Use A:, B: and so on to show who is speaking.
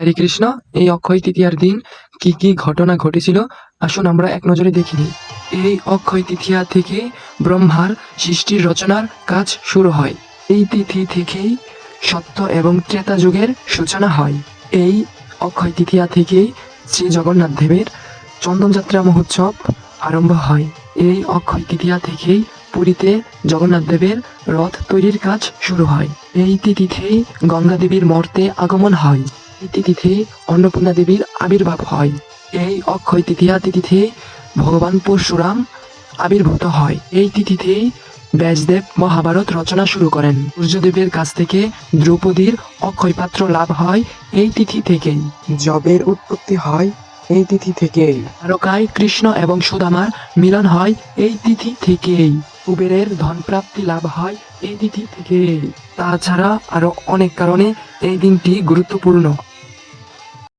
A: হরে কৃষ্ণ, এই অক্ষয় তৃতীয়ার দিন কি কি ঘটনা ঘটেছিল? আসুন আমরা এক নজরে দেখি এই অক্ষয় তৃতীয়া থেকে ব্রহ্মার সৃষ্টির রচনার কাজ শুরু হয়। এই তিথি থেকেই সত্য এবং ত্রেতা যুগের সূচনা হয়। এই অক্ষয় তৃতীয়া থেকেই শ্রী জগন্নাথ দেবের চন্দনযাত্রা মহোৎসব আরম্ভ হয়। এই অক্ষয় তৃতীয়া থেকেই পুরীতে জগন্নাথ দেবের রথ তৈরির কাজ শুরু হয়। এই তিথিতেই গঙ্গা দেবীর মর্তে আগমন হয়। এই তিথিতে অন্নপূর্ণা দেবীর আবির্ভাব হয়। এই অক্ষয় তৃতীয়া তিথিতে ভগবান পরশুরাম আবির্ভূত হয়। এই তিথিতে ব্যাসদেব মহাভারত রচনা শুরু করেন। সূর্যদেবের কাছ থেকে দ্রৌপদীর অক্ষয় পাত্র লাভ হয় এই তিথি থেকেই জবের উৎপত্তি হয় এই তিথি থেকেই। তারকায় কৃষ্ণ এবং সুদামার মিলন হয় এই তিথি থেকেই। কুবেরের ধন প্রাপ্তি লাভ হয় এই তিথি থেকে তাছাড়া আরও অনেক কারণে এই দিনটি গুরুত্বপূর্ণ।